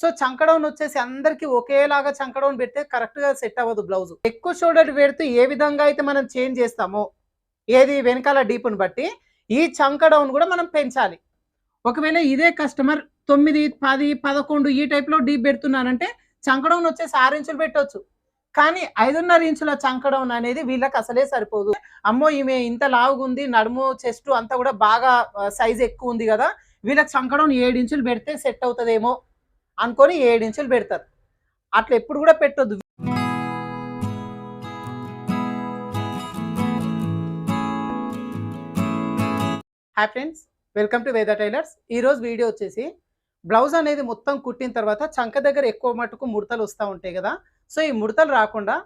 So చంకడౌన్ వచ్చేసి అందరికి ఒకేలాగా చంకడౌన్ పెడితే కరెక్ట్గా సెట్ అవ్వదు బ్లౌజ్. ఎక్కువ షోల్డర్ పెడితే ఏ విధంగా అయితే మనం చేంజ్ చేస్తామో ఏది వెనకాల డీప్ను బట్టి ఈ చంకడౌన్ కూడా మనం పెంచాలి. ఒకవేళ ఇదే కస్టమర్ తొమ్మిది పది పదకొండు ఈ టైప్లో డీప్ పెడుతున్నానంటే చంకడౌన్ వచ్చేసి ఆరు ఇంచులు పెట్టవచ్చు కానీ ఐదున్నర ఇంచుల చంకడౌన్ అనేది వీళ్ళకి అసలే సరిపోదు. అమ్మో ఈమె ఇంత లావుగా ఉంది నడుము చెస్ట్ అంతా కూడా బాగా సైజ్ ఎక్కువ ఉంది కదా వీళ్ళకి చంకడౌన్ ఏడు ఇంచులు పెడితే సెట్ అవుతుందేమో అనుకొని ఏడు ఇంచులు పెడతారు. అట్లా ఎప్పుడు కూడా పెట్టొద్దు. Hi friends welcome to Veda tailors ఈరోజు వీడియో వచ్చేసి బ్లౌజ్ అనేది మొత్తం కుట్టిన తర్వాత చంక దగ్గర ఎక్కువ మటుకు ముడతలు వస్తూ ఉంటాయి కదా. సో ఈ ముడతలు రాకుండా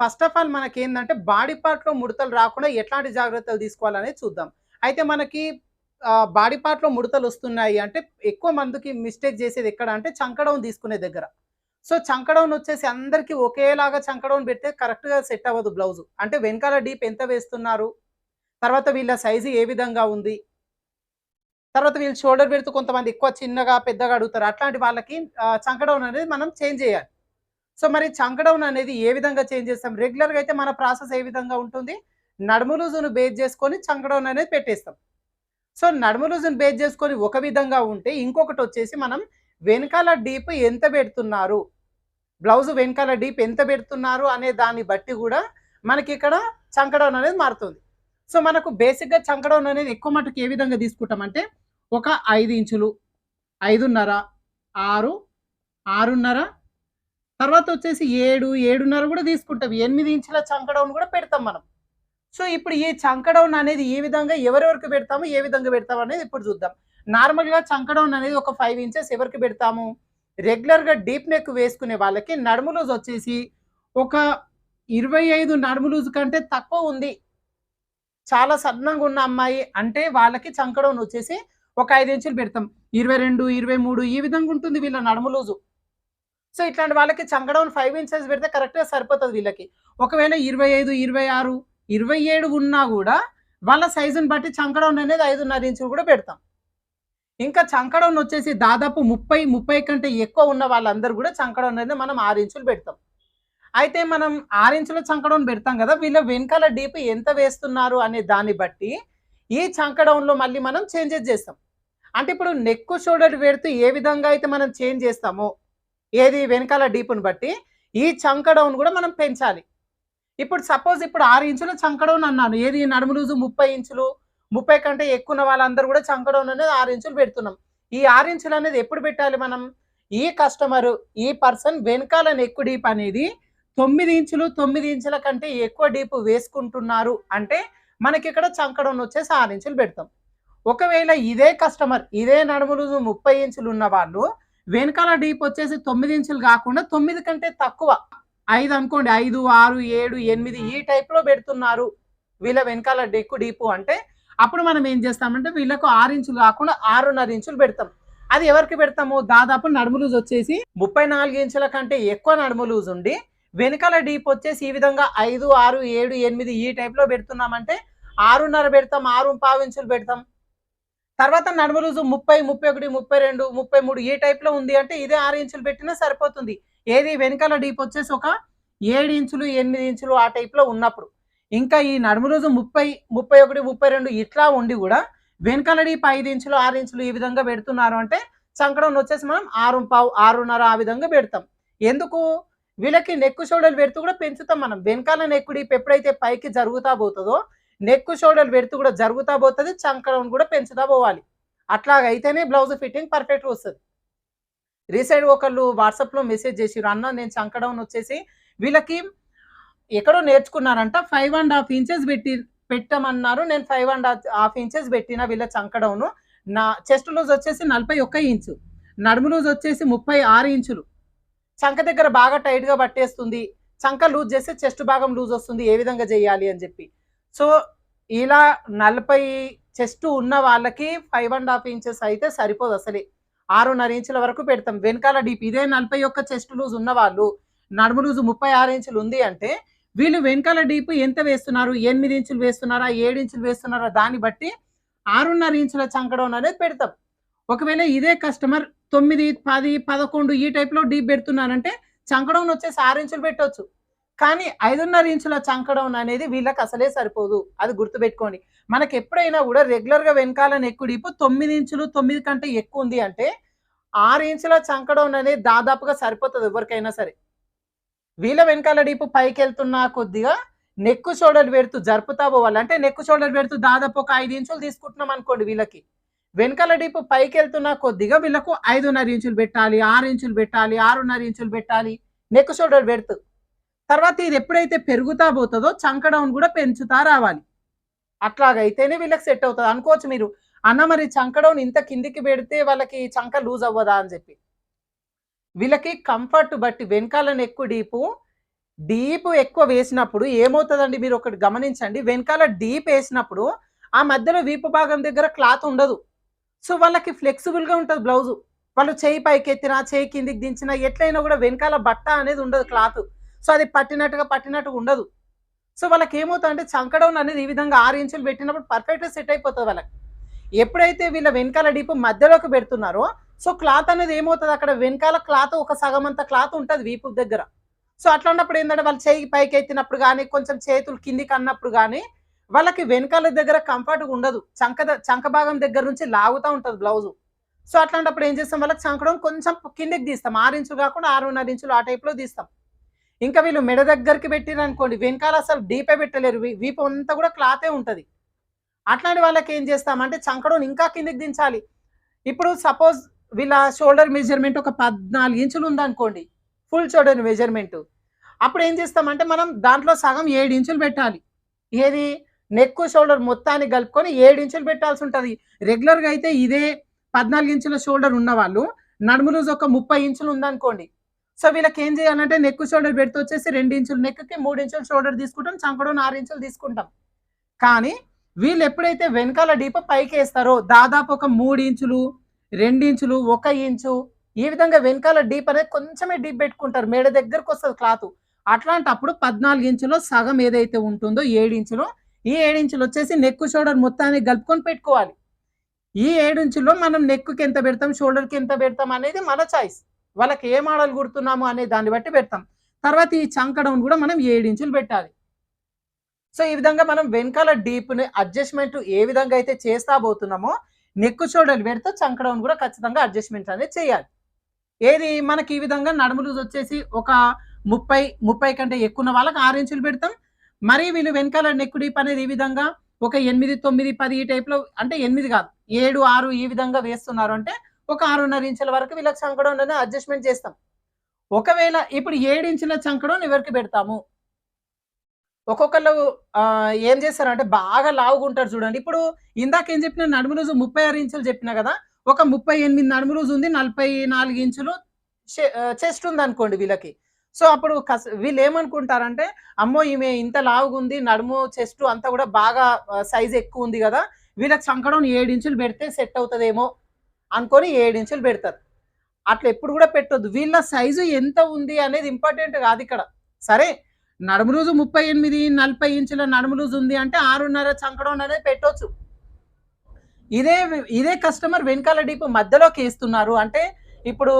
ఫస్ట్ ఆఫ్ ఆల్ మనకి ఏంటంటే బాడీ పార్ట్లో ముడతలు రాకుండా ఎట్లాంటి జాగ్రత్తలు తీసుకోవాలనేది చూద్దాం. అయితే మనకి బాడీ పార్ట్లో ముడతలు వస్తున్నాయి అంటే ఎక్కువ మందికి మిస్టేక్ చేసేది ఎక్కడ అంటే చంకడౌన్ తీసుకునే దగ్గర. సో చంకడౌన్ వచ్చేసి అందరికీ ఒకేలాగా చంకడౌన్ పెడితే కరెక్ట్గా సెట్ అవ్వదు బ్లౌజ్ అంటే వెనకాల డీప్ ఎంత వేస్తున్నారు? తర్వాత వీళ్ళ సైజు ఏ విధంగా ఉంది? తర్వాత వీళ్ళు షోల్డర్ పెడుతూ కొంతమంది ఎక్కువ చిన్నగా పెద్దగా అడుగుతారు. అట్లాంటి వాళ్ళకి చంకడౌన్ అనేది మనం చేంజ్ చేయాలి. సో మరి చంకడౌన్ అనేది ఏ విధంగా చేంజ్ చేస్తాం? రెగ్యులర్గా అయితే మన ప్రాసెస్ ఏ విధంగా ఉంటుంది? నడుము లూజును బేస్ చేసుకొని చంకడౌన్ అనేది పెట్టేస్తాం. సో నడుము లూజును బేస్ చేసుకొని ఒక విధంగా ఉంటే ఇంకొకటి వచ్చేసి మనం వెనకాల డీప్ ఎంత పెడుతున్నారు? బ్లౌజ్ వెనకాల డీప్ ఎంత పెడుతున్నారు? అనే దాన్ని బట్టి కూడా మనకి ఇక్కడ చంకడౌన్ అనేది మారుతుంది. సో మనకు బేసిక్గా చంకడౌన్ అనేది ఎక్కువ మటుకు ఏ విధంగా తీసుకుంటామంటే ఒక ఐదు ఇంచులు ఐదున్నర ఆరు ఆరున్నర తర్వాత వచ్చేసి ఏడు ఏడున్నర కూడా తీసుకుంటాం. ఎనిమిది ఇంచుల చంకడౌన్ కూడా పెడతాం మనం. సో ఇప్పుడు ఈ చంకడౌన్ అనేది ఏ విధంగా ఎవరెవరికి పెడతాము ఏ విధంగా పెడతాము అనేది ఇప్పుడు చూద్దాం. నార్మల్గా చంకడౌన్ అనేది ఒక ఫైవ్ ఇంచెస్ ఎవరికి పెడతాము? రెగ్యులర్గా డీప్ నెక్ వేసుకునే వాళ్ళకి నడుము లూజ్ వచ్చేసి ఒక ఇరవై ఐదు నడుము లూజ్ కంటే తక్కువ ఉంది. చాలా సన్నంగా ఉన్న అమ్మాయి అంటే వాళ్ళకి చంకడౌన్ వచ్చేసి ఒక ఐదు ఇంచులు పెడతాం. ఇరవై రెండు ఇరవై మూడు ఈ విధంగా ఉంటుంది వీళ్ళ నడుము లూజు. సో ఇట్లాంటి వాళ్ళకి చంకడౌన్ ఫైవ్ ఇంచెస్ పెడితే కరెక్ట్గా సరిపోతుంది వీళ్ళకి. ఒకవేళ ఇరవై ఐదు ఇరవై ఆరు ఇరవై ఏడు ఉన్నా కూడా వాళ్ళ సైజుని బట్టి చంకడౌన్ అనేది ఐదున్నర ఇంచులు కూడా పెడతాం. ఇంకా చంకడౌన్ వచ్చేసి దాదాపు ముప్పై ముప్పై కంటే ఎక్కువ ఉన్న వాళ్ళందరూ కూడా చంకడౌన్ అనేది మనం ఆరు ఇంచులు పెడతాం. అయితే మనం ఆరు ఇంచుల చంకడౌన్ పెడతాం కదా వీళ్ళ వెనకాల డీప్ ఎంత వేస్తున్నారు అనే దాన్ని బట్టి ఈ చంకడౌన్లో మళ్ళీ మనం చేంజెస్ చేస్తాం. అంటే ఇప్పుడు నెక్ షోల్డర్ పెడుతూ ఏ విధంగా అయితే మనం చేంజ్ చేస్తామో ఏది వెనకాల డీప్ని బట్టి ఈ చంకడౌన్ కూడా మనం పెంచాలి. ఇప్పుడు సపోజ్ ఇప్పుడు ఆరు ఇంచులు చంకడౌన్ అన్నాను. ఏది? నడుము లూజు ముప్పై ఇంచులు. ముప్పై కంటే ఎక్కువ ఉన్న వాళ్ళందరూ కూడా చంకడౌన్ అనేది ఆరు ఇంచులు పెడుతున్నాం. ఈ ఆరు ఇంచులు అనేది ఎప్పుడు పెట్టాలి మనం? ఈ కస్టమర్ ఈ పర్సన్ వెనకాల ఎక్కువ డీప్ అనేది తొమ్మిది ఇంచులు తొమ్మిది ఇంచుల కంటే ఎక్కువ డీప్ వేసుకుంటున్నారు అంటే మనకి ఇక్కడ చంకడం వచ్చేసి ఆరు ఇంచులు పెడతాం. ఒకవేళ ఇదే కస్టమర్ ఇదే నడుములు ముప్పై ఇంచులు ఉన్న వాళ్ళు వెనకాల డీప్ వచ్చేసి తొమ్మిది ఇంచులు కాకుండా తొమ్మిది కంటే తక్కువ ఐదు అనుకోండి ఐదు ఆరు ఏడు ఎనిమిది ఈ టైప్లో పెడుతున్నారు. వీళ్ళ వెనకాల డెక్కు డీపు అంటే అప్పుడు మనం ఏం చేస్తామంటే వీళ్ళకు ఆరు ఇంచులు కాకుండా ఆరున్నర ఇంచులు పెడతాం. అది ఎవరికి పెడతాము? దాదాపు నడుము లూజ్ వచ్చేసి ముప్పై నాలుగు ఇంచుల కంటే ఎక్కువ నడుము లూజ్ ఉండి వెనకాల డీప్ వచ్చేసి ఈ విధంగా ఐదు ఆరు ఏడు ఎనిమిది ఈ టైప్లో పెడుతున్నామంటే ఆరున్నర పెడతాం ఆరు పావు ఇంచులు పెడతాం. తర్వాత నడుము లూజు ముప్పై ముప్పై ఒకటి ముప్పై రెండు ముప్పై మూడు ఈ టైప్లో ఉంది అంటే ఇదే ఆరు ఇంచులు పెట్టినా సరిపోతుంది. ఏది వెనకాల డీప్ వచ్చేసి ఒక ఏడు ఇంచులు ఎనిమిది ఇంచులు ఆ టైప్లో ఉన్నప్పుడు. ఇంకా ఈ నడుము రోజు ముప్పై ముప్పై ఒకటి ముప్పై రెండు ఇట్లా ఉండి కూడా వెనకాల డీప్ ఐదు ఇంచులు ఆరు ఇంచులు ఈ విధంగా పెడుతున్నారు అంటే చంకడం వచ్చేసి మనం ఆరు పావు ఆరున్నర ఆ విధంగా పెడతాం. ఎందుకు? వీళ్ళకి నెక్కు షోల్డర్లు పెడుతూ కూడా పెంచుతాం మనం. వెనకాల నెక్కు డీప్ ఎప్పుడైతే పైకి జరుగుతా పోతుందో నెక్కు షోల్డర్లు పెడుతూ కూడా జరుగుతా పోతుంది చంకడం కూడా పెంచుతా పోవాలి. అట్లాగైతేనే బ్లౌజ్ ఫిట్టింగ్ పర్ఫెక్ట్ వస్తుంది. రీసైడ్ ఒకళ్ళు వాట్సాప్లో మెసేజ్ చేసిరు అన్న నేను చంకడౌన్ వచ్చేసి వీళ్ళకి ఎక్కడో నేర్చుకున్నారంట ఫైవ్ అండ్ హాఫ్ ఇంచెస్ పెట్టి పెట్టమన్నారు. నేను ఫైవ్ అండ్ హాఫ్ ఇంచెస్ పెట్టిన వీళ్ళ చంకడౌను నా చెస్ట్ లూజ్ వచ్చేసి నలభై ఒక్క ఇంచు నడుము లూజ్ వచ్చేసి ముప్పై ఆరు ఇంచులు. చంక దగ్గర బాగా టైట్గా పట్టేస్తుంది. చంక లూజ్ చేస్తే చెస్ట్ భాగం లూజ్ వస్తుంది ఏ విధంగా చేయాలి? అని చెప్పి. సో ఇలా నలభై చెస్ట్ ఉన్న వాళ్ళకి ఫైవ్ అండ్ హాఫ్ ఇంచెస్ అయితే సరిపోదు అసలే. ఆరున్నర ఇంచుల వరకు పెడతాం. వెనకాల డీప్ ఇదే నలభై ఒక్క చెస్ట్ లూజ్ ఉన్న వాళ్ళు నడుము లూజు ముప్పై ఆరు ఇంచులు ఉంది అంటే వీళ్ళు వెనకాల డీప్ ఎంత వేస్తున్నారు? ఎనిమిది ఇంచులు వేస్తున్నారా? ఏడు ఇంచులు వేస్తున్నారా? దాన్ని బట్టి ఆరున్నర ఇంచుల చంకడం అనేది పెడతాం. ఒకవేళ ఇదే కస్టమర్ తొమ్మిది పది పదకొండు ఈ టైప్లో డీప్ పెడుతున్నానంటే చంకడం వచ్చేసి ఆరు ఇంచులు పెట్టవచ్చు కానీ ఐదున్నర ఇంచుల చంకడం అనేది వీళ్ళకి అసలే సరిపోదు. అది గుర్తుపెట్టుకోండి. మనకి ఎప్పుడైనా కూడా రెగ్యులర్గా వెనకాల నెక్కు డీపు తొమ్మిది ఇంచులు తొమ్మిది కంటే ఎక్కువ ఉంది అంటే ఆరు ఇంచుల చంకడం అనేది దాదాపుగా సరిపోతుంది ఎవరికైనా సరే. వీళ్ళ వెనకాల డీపు పైకి వెళ్తున్నా కొద్దిగా నెక్కు షోల్డర్ పెడుతూ జరుపుతా పోవాలి. అంటే నెక్కు షోల్డర్ పెడుతూ దాదాపు ఒక ఐదు ఇంచులు తీసుకుంటున్నాం అనుకోండి వీళ్ళకి. వెనకాల డీపు పైకి వెళ్తున్నా కొద్దిగా వీళ్ళకు ఐదున్నర ఇంచులు పెట్టాలి ఆరు ఇంచులు పెట్టాలి ఆరున్నర ఇంచులు పెట్టాలి నెక్కు షోల్డర్ పెడుతూ. తర్వాత ఇది ఎప్పుడైతే పెరుగుతా పోతుందో చంక డౌన్ కూడా పెంచుతా రావాలి. అట్లాగైతేనే వీళ్ళకి సెట్ అవుతుంది. అనుకోవచ్చు మీరు అన్న మరి చంక డౌన్ ఇంత కిందికి పెడితే వాళ్ళకి చంక లూజ్ అవ్వదా? అని చెప్పి. వీళ్ళకి కంఫర్ట్ బట్టి వెనకాలని ఎక్కువ డీపు డీప్ ఎక్కువ వేసినప్పుడు ఏమవుతుందండి? మీరు ఒకటి గమనించండి. వెనకాల డీప్ వేసినప్పుడు ఆ మధ్యలో వీపు భాగం దగ్గర క్లాత్ ఉండదు. సో వాళ్ళకి ఫ్లెక్సిబుల్గా ఉంటుంది బ్లౌజు వాళ్ళు చేయి పైకి ఎత్తినా చేయి కిందికి దించినా ఎట్లయినా కూడా వెనకాల బట్ట అనేది ఉండదు క్లాత్ సో అది పట్టినట్టుగా పట్టినట్టుగా ఉండదు. సో వాళ్ళకి ఏమవుతుంది అంటే చంకడౌన్ అనేది ఈ విధంగా ఆరు ఇంచులు పెట్టినప్పుడు పర్ఫెక్ట్గా సెట్ అయిపోతుంది వాళ్ళకి. ఎప్పుడైతే వీళ్ళ వెనకాల డీపు మధ్యలోకి పెడుతున్నారో సో క్లాత్ అనేది ఏమవుతుంది అక్కడ? వెనకాల క్లాత్ ఒక సగం అంత క్లాత్ ఉంటుంది వీపు దగ్గర. సో అట్లాంటప్పుడు ఏంటంటే వాళ్ళు చేయి పైకి ఎత్తినప్పుడు కానీ కొంచెం చేతులు కిందికి అన్నప్పుడు కానీ వాళ్ళకి వెనకాల దగ్గర కంఫర్ట్గా ఉండదు. చంక చంక భాగం దగ్గర నుంచి లాగుతూ ఉంటుంది బ్లౌజు సో అట్లాంటప్పుడు ఏం చేస్తాం వాళ్ళకి? చంకడం కొంచెం కిందికి తీస్తాం. ఆరు ఇంచులు కాకుండా ఆరున్నర ఇంచులు ఆ టైప్లో తీస్తాం. ఇంకా వీళ్ళు మెడ దగ్గరికి పెట్టిరు అనుకోండి వెనకాల అసలు డీపే పెట్టలేరు. వీ- వీపు అంతా కూడా క్లాతే ఉంటుంది. అట్లాంటి వాళ్ళకి ఏం చేస్తామంటే చంకడం ఇంకా కిందికి దించాలి. ఇప్పుడు సపోజ్ వీళ్ళ షోల్డర్ మెజర్మెంట్ ఒక పద్నాలుగు ఇంచులు ఉందనుకోండి ఫుల్ షోల్డర్ మెజర్మెంట్. అప్పుడు ఏం చేస్తామంటే మనం దాంట్లో సగం ఏడు ఇంచులు పెట్టాలి. ఏది? నెక్ షోల్డర్ మొత్తాన్ని కలుపుకొని ఏడు ఇంచులు పెట్టాల్సి ఉంటుంది. రెగ్యులర్గా అయితే ఇదే పద్నాలుగు ఇంచుల షోల్డర్ ఉన్న వాళ్ళు నడుము రోజు ఒక ముప్పై ఇంచులు ఉందనుకోండి సో వీళ్ళకి ఏం చేయాలంటే నెక్ షోల్డర్ పెడితే వచ్చేసి రెండు ఇంచులు నెక్కి మూడు ఇంచుల షోల్డర్ తీసుకుంటాం చంకడం ఆరు ఇంచులు తీసుకుంటాం. కానీ వీళ్ళు ఎప్పుడైతే వెనకాల డీప్ పైకి వేస్తారో దాదాపు ఒక మూడు ఇంచులు రెండు ఇంచులు ఒక ఇంచు ఈ విధంగా వెనకాల డీప్ అనేది కొంచెమే డీప్ పెట్టుకుంటారు. మేడ దగ్గరకు వస్తుంది క్లాత్ అట్లాంటప్పుడు పద్నాలుగు ఇంచులో సగం ఏదైతే ఉంటుందో ఏడు ఇంచులో ఈ ఏడు ఇంచులు వచ్చేసి నెక్ షోల్డర్ మొత్తాన్ని కలుపుకొని పెట్టుకోవాలి. ఈ ఏడు ఇంచుల్లో మనం నెక్కి ఎంత పెడతాం షోల్డర్కి ఎంత పెడతాం అనేది మన చాయిస్ వాళ్ళకి ఏ మోడల్ కుడుతున్నాము అనే దాన్ని బట్టి పెడతాం. తర్వాత ఈ చంకడం కూడా మనం ఏడు ఇంచులు పెట్టాలి. సో ఈ విధంగా మనం వెనకాల డీప్ని అడ్జస్ట్మెంట్ ఏ విధంగా అయితే చేస్తా పోతున్నామో నెక్కు చోడలు పెడితే చంకడం కూడా ఖచ్చితంగా అడ్జస్ట్మెంట్ అనేది చేయాలి. ఏది మనకి ఈ విధంగా నడుము లూజ్ వచ్చేసి ఒక ముప్పై ముప్పై కంటే ఎక్కువ ఉన్న వాళ్ళకి ఆరు ఇంచులు పెడతాం. మరి వీళ్ళు వెనకాల నెక్కు డీప్ అనేది ఈ విధంగా ఒక ఎనిమిది తొమ్మిది పది ఈ టైప్లో అంటే ఎనిమిది కాదు ఏడు ఆరు ఈ విధంగా వేస్తున్నారు అంటే ఒక ఆరున్నర ఇంచుల వరకు వీళ్ళకి చంకడం అడ్జస్ట్మెంట్ చేస్తాం. ఒకవేళ ఇప్పుడు ఏడు ఇంచుల చంకడం ఎవరికి పెడతాము. ఒక్కొక్కళ్ళు ఏం చేస్తారంటే బాగా లావుగుంటారు చూడండి. ఇప్పుడు ఇందాక ఏం చెప్పిన నడుము రోజు ముప్పై ఆరు ఇంచులు చెప్పిన కదా ఒక ముప్పై ఎనిమిది నడుము రోజు ఉంది నలభై నాలుగు ఇంచులు చెస్ట్ ఉంది అనుకోండి వీళ్ళకి. సో అప్పుడు కస- వీళ్ళు ఏమనుకుంటారంటే అమ్మో ఈమె ఇంత లావుగా ఉంది నడుము చెస్ట్ అంతా కూడా బాగా సైజ్ ఎక్కువ ఉంది కదా వీళ్ళకి చంకడం ఏడు ఇంచులు పెడితే సెట్ అవుతుందేమో. అనుకొని ఏడు ఇంచులు పెడతారు. అట్లా ఎప్పుడు కూడా పెట్టొద్దు. వీళ్ళ సైజు ఎంత ఉంది అనేది ఇంపార్టెంట్ కాదు ఇక్కడ. సరే నడుము రోజు ముప్పై ఎనిమిది నలభై ఇంచుల నడుము రోజు ఉంది అంటే ఆరున్నర చంకడం అనేది పెట్టొచ్చు. ఇదే ఇదే కస్టమర్ వెనకాల డీపు మధ్యలోకి వేస్తున్నారు అంటే ఇప్పుడు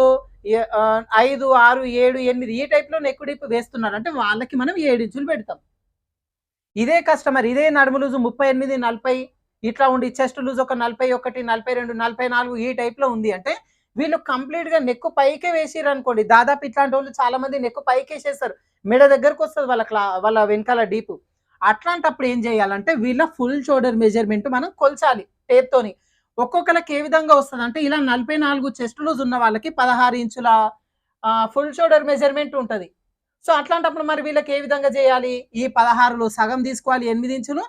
ఐదు ఆరు ఏడు ఎనిమిది ఈ టైప్లో ఎక్కువ డీపు వేస్తున్నారు అంటే వాళ్ళకి మనం ఏడు ఇంచులు పెడతాం. ఇదే కస్టమర్ ఇదే నడుము రోజు ముప్పై ఎనిమిది నలభై ఇట్లా ఉండి చెస్ట్ లూజ్ ఒక నలభై ఒకటి నలభై రెండు నలభై నాలుగు ఈ టైప్లో ఉంది అంటే వీళ్ళు కంప్లీట్గా పైకే వేసిరు అనుకోండి. దాదాపు ఇట్లాంటి వాళ్ళు చాలా మంది నెక్కు పైకి మెడ దగ్గరకు వస్తుంది వాళ్ళ క్లా వాళ్ళ వెనకాల డీప్ అట్లాంటప్పుడు ఏం చేయాలంటే వీళ్ళ ఫుల్ షోల్డర్ మెజర్మెంట్ మనం కొల్చాలి టేప్తోని ఒక్కొక్కరికి ఏ విధంగా వస్తుంది అంటే ఇలా నలభై నాలుగు చెస్ట్ లూజ్ ఉన్న వాళ్ళకి పదహారు ఇంచుల ఫుల్ షోల్డర్ మెజర్మెంట్ ఉంటుంది. సో అట్లాంటప్పుడు మరి వీళ్ళకి ఏ విధంగా చేయాలి? ఈ పదహారులో సగం తీసుకోవాలి ఎనిమిది ఇంచులు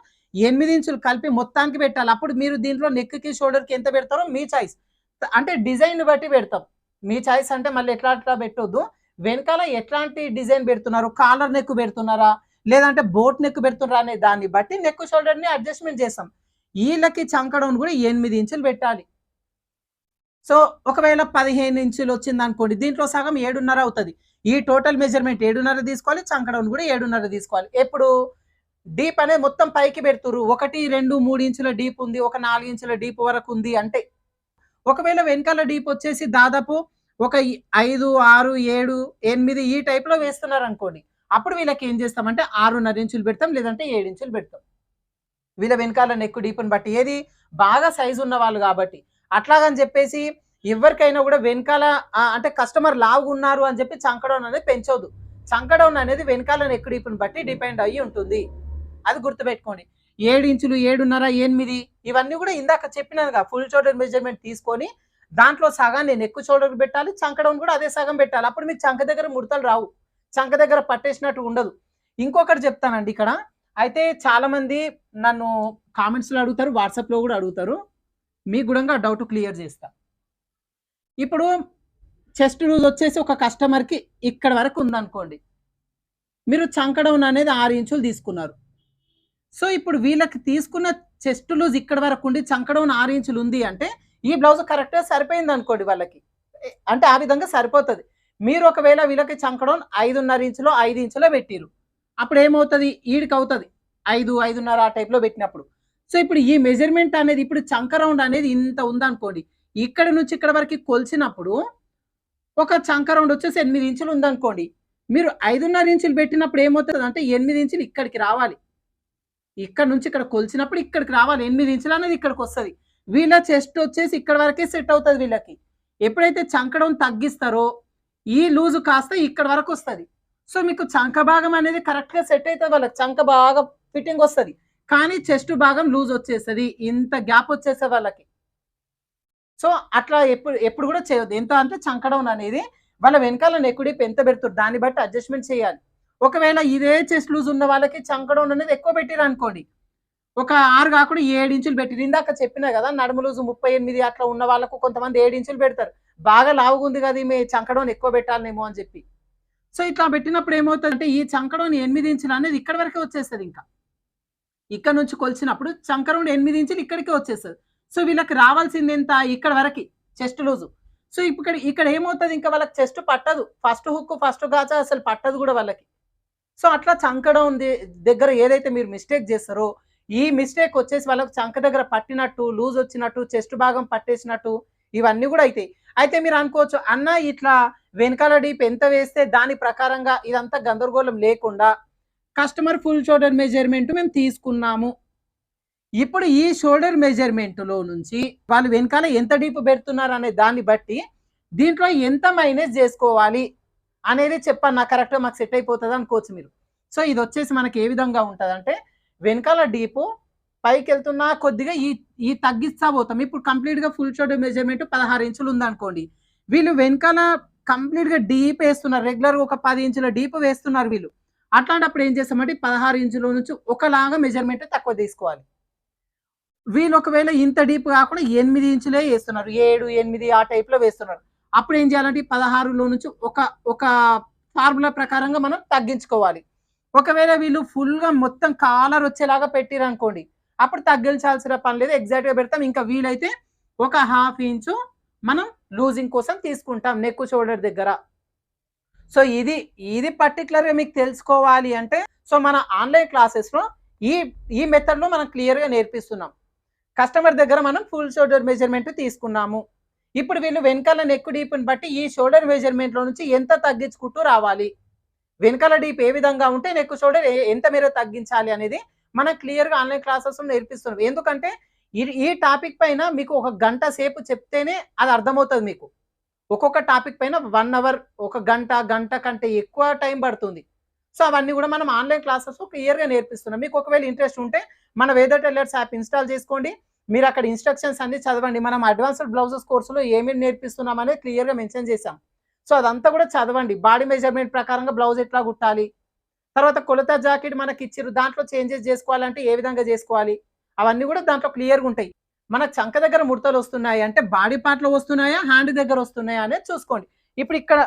ఎనిమిది ఇంచులు కలిపి మొత్తానికి పెట్టాలి. అప్పుడు మీరు దీంట్లో నెక్కి షోల్డర్కి ఎంత పెడతారో మీ చాయిస్ అంటే డిజైన్ బట్టి పెడతాం. మీ చాయిస్ అంటే మళ్ళీ ఎట్లా అట్లా పెట్టొద్దు. వెనకాల ఎట్లాంటి డిజైన్ పెడుతున్నారు? కాలర్ నెక్ పెడుతున్నారా? లేదంటే బోట్ నెక్ పెడుతున్నారా అనే దాన్ని బట్టి నెక్ షోల్డర్ని అడ్జస్ట్మెంట్ చేస్తాం. వీళ్ళకి చంకడం కూడా ఎనిమిది ఇంచులు పెట్టాలి. సో ఒకవేళ పదిహేను ఇంచులు వచ్చింది అనుకోండి దీంట్లో సగం ఏడున్నర అవుతుంది. ఈ టోటల్ మెజర్మెంట్ ఏడున్నర తీసుకోవాలి చంకడం కూడా ఏడున్నర తీసుకోవాలి. ఎప్పుడు? డీప్ అనేది మొత్తం పైకి పెడుతురు ఒకటి రెండు మూడు ఇంచుల డీప్ ఉంది ఒక నాలుగు ఇంచుల డీప్ వరకు ఉంది అంటే. ఒకవేళ వెనకాల డీప్ వచ్చేసి దాదాపు ఒక ఐదు ఆరు ఏడు ఎనిమిది ఈ టైప్లో వేస్తున్నారు అనుకోండి అప్పుడు వీళ్ళకి ఏం చేస్తామంటే ఆరున్నర ఇంచులు పెడతాం లేదంటే ఏడు ఇంచులు పెడతాం. వీళ్ళ వెనకాల నెక్కు డీప్ని బట్టి ఏది? బాగా సైజు ఉన్న వాళ్ళు కాబట్టి. అట్లాగని చెప్పేసి ఎవరికైనా కూడా వెనకాల అంటే కస్టమర్ లావుగా ఉన్నారు అని చెప్పి చంకడౌన్ అనేది పెంచవద్దు చంకడౌన్ అనేది వెనకాల నెక్కు డీప్ని బట్టి డిపెండ్ అయ్యి ఉంటుంది. అది గుర్తుపెట్టుకోండి. ఏడు ఇంచులు ఏడున్నర ఎనిమిది ఇవన్నీ కూడా ఇందాక చెప్పినానుగా ఫుల్ షోల్డర్ మెజర్మెంట్ తీసుకొని దాంట్లో సగం నేను ఎక్కువ షోల్డర్ పెట్టాలి చంకడౌన్ కూడా అదే సగం పెట్టాలి. అప్పుడు మీకు చంక దగ్గర ముడతలు రావు. చంక దగ్గర పట్టేసినట్టు ఉండదు. ఇంకొకటి చెప్తానండి ఇక్కడ. అయితే చాలామంది నన్ను కామెంట్స్లో అడుగుతారు వాట్సాప్లో కూడా అడుగుతారు. మీ గుణంగా డౌట్ క్లియర్ చేస్తా. ఇప్పుడు చెస్ట్ లూజ్ వచ్చేసి ఒక కస్టమర్కి ఇక్కడ వరకు ఉందనుకోండి. మీరు చంకడౌన్ అనేది ఆరు ఇంచులు తీసుకున్నారు. సో ఇప్పుడు వీళ్ళకి తీసుకున్న చెస్ట్ లూజ్ ఇక్కడ వరకు ఉండి చంకడౌన్ ఆరు ఇంచులు ఉంది అంటే ఈ బ్లౌజ్ కరెక్ట్గా సరిపోయింది అనుకోండి వాళ్ళకి. అంటే ఆ విధంగా సరిపోతుంది. మీరు ఒకవేళ వీళ్ళకి చంకడౌన్ ఐదున్నర ఇంచులో ఐదు ఇంచులో పెట్టిరు అప్పుడు ఏమవుతుంది? ఈడికి అవుతుంది. ఐదు ఐదున్నర ఆ టైప్లో పెట్టినప్పుడు. సో ఇప్పుడు ఈ మెజర్మెంట్ అనేది ఇప్పుడు చంక రౌండ్ అనేది ఇంత ఉందనుకోండి. ఇక్కడ నుంచి ఇక్కడ వరకు కొలిచినప్పుడు ఒక చంక రౌండ్ వచ్చేసి ఎనిమిది ఇంచులు ఉందనుకోండి. మీరు ఐదున్నర ఇంచులు పెట్టినప్పుడు ఏమవుతుంది అంటే ఎనిమిది ఇంచులు ఇక్కడికి రావాలి. ఇక్కడ నుంచి ఇక్కడ కొలిచినప్పుడు ఇక్కడికి రావాలి. ఎనిమిది ఇంచులు అనేది ఇక్కడికి వస్తుంది. వీళ్ళ చెస్ట్ వచ్చేసి ఇక్కడ వరకే సెట్ అవుతుంది వీళ్ళకి. ఎప్పుడైతే చంకడం తగ్గిస్తారో ఈ లూజు కాస్త ఇక్కడ వరకు వస్తుంది. సో మీకు చంక భాగం అనేది కరెక్ట్గా సెట్ అవుతుంది వాళ్ళకి చంక బాగా ఫిట్టింగ్ వస్తుంది. కానీ చెస్ట్ భాగం లూజ్ వచ్చేస్తుంది. ఇంత గ్యాప్ వచ్చేస్తుంది వాళ్ళకి. సో అట్లా ఎప్పుడు ఎప్పుడు కూడా చేయొద్దు. ఎంత అంటే చంకడం అనేది వాళ్ళ వెనకాల నెక్కుడి ఎంత పెడుతుంది దాన్ని బట్టి అడ్జస్ట్మెంట్ చేయాలి. ఒకవేళ ఇదే చెస్ట్ లూజ్ ఉన్న వాళ్ళకి చంకడం అనేది ఎక్కువ పెట్టిరు అనుకోండి. ఒక ఆరు కాకుండా ఏడు ఇంచులు పెట్టిరు ఇందాక చెప్పినా కదా నడుము లూజు ముప్పై ఎనిమిది అట్లా ఉన్న వాళ్ళకు కొంతమంది ఏడు ఇంచులు పెడతారు. బాగా లావుగా ఉంది కదా మీ చంకడం ఎక్కువ పెట్టాలనేమో అని చెప్పి. సో ఇట్లా పెట్టినప్పుడు ఏమవుతుందంటే ఈ చంకడం ఎనిమిది ఇంచులు అనేది ఇక్కడ వరకే వచ్చేస్తుంది ఇంకా. ఇక్కడ నుంచి కొలిచినప్పుడు చంకరం ఎనిమిది ఇంచులు ఇక్కడికే వచ్చేస్తుంది. సో వీళ్ళకి రావాల్సింది ఎంత? ఇక్కడ వరకు చెస్ట్ లూజు. సో ఇక్కడ ఇక్కడ ఏమవుతుంది? ఇంకా వాళ్ళకి చెస్ట్ పట్టదు. ఫస్ట్ హుక్ ఫస్ట్ గాజా అసలు పట్టదు కూడా వాళ్ళకి. సో అట్లా చంకడం ది- దగ్గర ఏదైతే మీరు మిస్టేక్ చేస్తారో ఈ మిస్టేక్ వచ్చేసి వాళ్ళకి చంక దగ్గర పట్టినట్టు లూజ్ వచ్చినట్టు చెస్ట్ భాగం పట్టేసినట్టు ఇవన్నీ కూడా అవుతాయి అయితే మీరు అనుకోవచ్చు అన్న ఇట్లా వెనకాల డీప్ ఎంత వేస్తే దాని ప్రకారంగా ఇదంతా గందరగోళం లేకుండా కస్టమర్ ఫుల్ షోల్డర్ మెజర్మెంట్ మేము తీసుకున్నాము. ఇప్పుడు ఈ షోల్డర్ మెజర్మెంట్లో నుంచి వాళ్ళు వెనకాల ఎంత డీప్ పెడుతున్నారు అనే దాన్ని బట్టి దీంట్లో ఎంత మైనస్ చేసుకోవాలి? అనేది చెప్పాను నా కరెక్ట్గా మాకు సెట్ అయిపోతుంది అనుకోవచ్చు మీరు. సో ఇది వచ్చేసి మనకి ఏ విధంగా ఉంటుంది అంటే వెనకాల డీపు పైకి వెళ్తున్నా కొద్దిగా ఈ ఈ తగ్గిస్తా పోతాం. ఇప్పుడు కంప్లీట్గా ఫుల్ షోల్డర్ మెజర్మెంట్ పదహారు ఇంచులు ఉందనుకోండి. వీళ్ళు వెనకాల కంప్లీట్గా డీప్ వేస్తున్నారు. రెగ్యులర్గా ఒక పది ఇంచుల డీప్ వేస్తున్నారు వీళ్ళు. అట్లాంటప్పుడు ఏం చేస్తామంటే పదహారు ఇంచుల నుంచి ఒకలాగా మెజర్మెంట్ తక్కువ తీసుకోవాలి. వీళ్ళు ఒకవేళ ఇంత డీప్ కాకుండా ఎనిమిది ఇంచులే వేస్తున్నారు. ఏడు ఎనిమిది ఆ టైప్లో వేస్తున్నారు. అప్పుడు ఏం చేయాలంటే పదహారులో నుంచి ఒక ఒక ఫార్ములా ప్రకారంగా మనం తగ్గించుకోవాలి. ఒకవేళ వీళ్ళు ఫుల్గా మొత్తం కాలర్ వచ్చేలాగా పెట్టిరనుకోండి అప్పుడు తగ్గించాల్సిన పని లేదు. ఎగ్జాక్ట్గా పెడతాం. ఇంకా వీలైతే ఒక హాఫ్ ఇంచు మనం లూజింగ్ కోసం తీసుకుంటాం నెక్ షోల్డర్ దగ్గర. సో ఇది ఇది పర్టికులర్గా మీకు తెలుసుకోవాలి అంటే సో మన ఆన్లైన్ క్లాసెస్లో ఈ ఈ మెథడ్లో మనం క్లియర్గా నేర్పిస్తున్నాం. కస్టమర్ దగ్గర మనం ఫుల్ షోల్డర్ మెజర్మెంట్ తీసుకున్నాము. ఇప్పుడు వీళ్ళు వెనకాల నెక్ డీప్ని బట్టి ఈ షోల్డర్ మెజర్మెంట్లో నుంచి ఎంత తగ్గించుకుంటూ రావాలి? వెనకాల డీప్ ఏ విధంగా ఉంటే నెక్ షోల్డర్ ఎంత మేర తగ్గించాలి అనేది మనం క్లియర్గా ఆన్లైన్ క్లాసెస్ నేర్పిస్తున్నాం. ఎందుకంటే ఈ ఈ టాపిక్ పైన మీకు ఒక గంట సేపు చెప్తేనే అది అర్థమవుతుంది మీకు. ఒక్కొక్క టాపిక్ పైన వన్ అవర్ ఒక గంట గంట కంటే ఎక్కువ టైం పడుతుంది. సో అవన్నీ కూడా మనం ఆన్లైన్ క్లాసెస్ క్లియర్గా నేర్పిస్తున్నాం. మీకు ఒకవేళ ఇంట్రెస్ట్ ఉంటే మన వేదర్ టెల్లర్స్ యాప్ ఇన్స్టాల్ చేసుకోండి. మీరు అక్కడ ఇన్స్ట్రక్షన్స్ అన్ని చదవండి. మనం అడ్వాన్స్డ్ బ్లౌజెస్ కోర్సులో ఏమేమి నేర్పిస్తున్నాం అనేది క్లియర్గా మెన్షన్ చేసాం సో అదంతా కూడా చదవండి. బాడీ మెజర్మెంట్ ప్రకారంగా బ్లౌజ్ ఎట్లా కుట్టాలి? తర్వాత కొలత జాకెట్ మనకి ఇచ్చిర్రు. దాంట్లో చేంజెస్ చేసుకోవాలంటే ఏ విధంగా చేసుకోవాలి? అవన్నీ కూడా దాంట్లో క్లియర్గా ఉంటాయి. మన చంక దగ్గర ముడతలు వస్తున్నాయి అంటే బాడీ పార్ట్లో వస్తున్నాయా? హ్యాండ్ దగ్గర వస్తున్నాయా? అనేది చూసుకోండి. ఇప్పుడు ఇక్కడ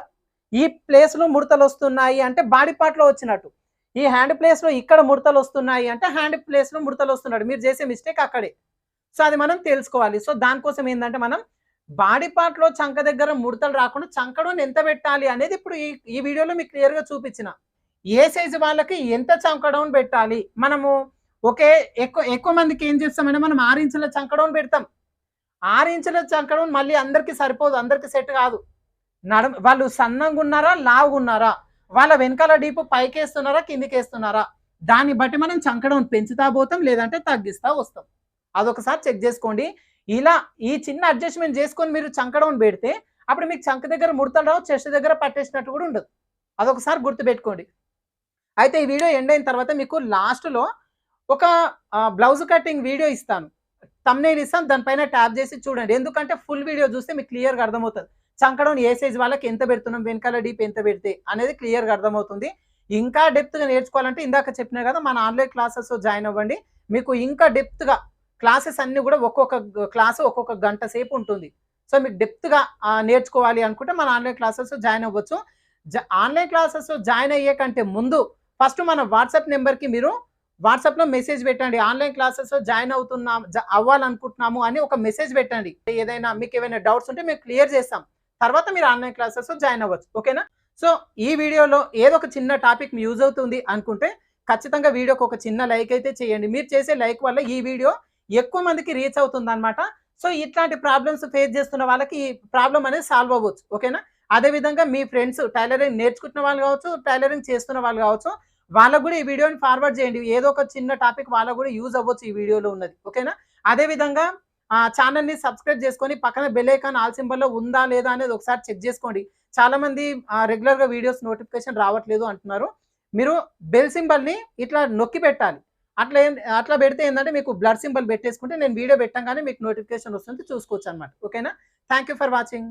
ఈ ప్లేస్లో ముడతలు వస్తున్నాయి అంటే బాడీ పార్ట్లో వచ్చినట్టు. ఈ హ్యాండ్ ప్లేస్లో ఇక్కడ ముడతలు వస్తున్నాయి అంటే హ్యాండ్ ప్లేస్లో ముడతలు వస్తున్నాడు. మీరు చేసే మిస్టేక్ అక్కడే. సో అది మనం తెలుసుకోవాలి. సో దానికోసం ఏంటంటే మనం బాడీ పార్ట్లో చంక దగ్గర ముడతలు రాకుండా చంకడం ఎంత పెట్టాలి అనేది ఇప్పుడు ఈ ఈ వీడియోలో మీకు క్లియర్గా చూపించిన. ఏ సైజు వాళ్ళకి ఎంత చంకడం పెట్టాలి? మనము ఒకే ఎక్కువ ఎక్కువ మందికి ఏం చేస్తామంటే మనం ఆరు ఇంచుల చంకడం పెడతాం. ఆరు ఇంచుల చంకడం మళ్ళీ అందరికీ సరిపోదు అందరికీ సెట్ కాదు. నడమ వాళ్ళు సన్నంగా ఉన్నారా లావుగా ఉన్నారా? వాళ్ళ వెనకాల డీపు పైకి వేస్తున్నారా కిందికి వేస్తున్నారా దాన్ని బట్టి మనం చంకడం పెంచుతా పోతాం లేదంటే తగ్గిస్తా వస్తాం. అదొకసారి చెక్ చేసుకోండి. ఇలా ఈ చిన్న అడ్జస్ట్మెంట్ చేసుకొని మీరు చంకడం పెడితే అప్పుడు మీకు చంక దగ్గర ముడతలు రావు చెస్ట్ దగ్గర పట్టేసినట్టు కూడా ఉండదు. అదొకసారి గుర్తుపెట్టుకోండి. అయితే ఈ వీడియో ఎండ్ అయిన తర్వాత మీకు లాస్ట్లో ఒక బ్లౌజ్ కటింగ్ వీడియో ఇస్తాను. తమ్నేల్ ఇస్తాను దానిపైన ట్యాప్ చేసి చూడండి. ఎందుకంటే ఫుల్ వీడియో చూస్తే మీకు క్లియర్గా అర్థమవుతుంది. చంకడం ఏ సైజ్ వాళ్ళకి ఎంత పెడుతున్నాం వెనకాల డీప్ ఎంత పెడితే అనేది క్లియర్గా అర్థమవుతుంది. ఇంకా డెప్త్గా నేర్చుకోవాలంటే ఇందాక చెప్పినా కదా మన ఆన్లైన్ క్లాసెస్ జాయిన్ అవ్వండి. మీకు ఇంకా డెప్త్గా క్లాసెస్ అన్నీ కూడా ఒక్కొక్క క్లాస్ ఒక్కొక్క గంట సేపు ఉంటుంది. సో మీకు డెప్త్గా నేర్చుకోవాలి అనుకుంటే మన ఆన్లైన్ క్లాసెస్ జాయిన్ అవ్వచ్చు. ఆన్లైన్ క్లాసెస్ జాయిన్ అయ్యే కంటే ముందు ఫస్ట్ మన వాట్సాప్ నెంబర్కి మీరు వాట్సాప్లో మెసేజ్ పెట్టండి. ఆన్లైన్ క్లాసెస్ జాయిన్ అవుతున్నాం అవ్వాలనుకుంటున్నాము అని ఒక మెసేజ్ పెట్టండి. ఏదైనా మీకు ఏమైనా డౌట్స్ ఉంటే మేము క్లియర్ చేస్తాం. తర్వాత మీరు ఆన్లైన్ క్లాసెస్ జాయిన్ అవ్వచ్చు. ఓకేనా? సో ఈ వీడియోలో ఏదో ఒక చిన్న టాపిక్ యూజ్ అవుతుంది అనుకుంటే ఖచ్చితంగా వీడియోకి ఒక చిన్న లైక్ అయితే చేయండి. మీరు చేసే లైక్ వల్ల ఈ వీడియో ఎక్కువ మందికి రీచ్ అవుతుంది అనమాట సో ఇట్లాంటి ప్రాబ్లమ్స్ ఫేస్ చేస్తున్న వాళ్ళకి ఈ ప్రాబ్లం అనేది సాల్వ్ అవ్వచ్చు. ఓకేనా అదే విధంగా మీ ఫ్రెండ్స్ టైలరింగ్ నేర్చుకుంటున్న వాళ్ళు కావచ్చు టైలరింగ్ చేస్తున్న వాళ్ళు కావచ్చు వాళ్ళకు కూడా ఈ వీడియోని ఫార్వర్డ్ చేయండి. ఏదో ఒక చిన్న టాపిక్ వాళ్ళకు కూడా యూజ్ అవ్వచ్చు ఈ వీడియోలో ఉన్నది. ఓకేనా అదే విధంగా ఆ ఛానల్ని సబ్స్క్రైబ్ చేసుకొని పక్కన బెల్ ఐకాన్ ఆల్ సింబల్లో ఉందా లేదా అనేది ఒకసారి చెక్ చేసుకోండి. చాలా మంది వీడియోస్ నోటిఫికేషన్ రావట్లేదు అంటున్నారు. మీరు బెల్ సింబల్ని ఇట్లా నొక్కి పెట్టాలి. అట్లా ఏం- అట్లా పెడితే ఏంటంటే మీకు బ్లడ్ సింబల్ పెట్టేసుకుంటే నేను వీడియో పెట్టంగానే మీకు నోటిఫికేషన్ వస్తుంది చూసుకోవచ్చు అనమాట ఓకేనా థ్యాంక్ యూ ఫర్ వాచింగ్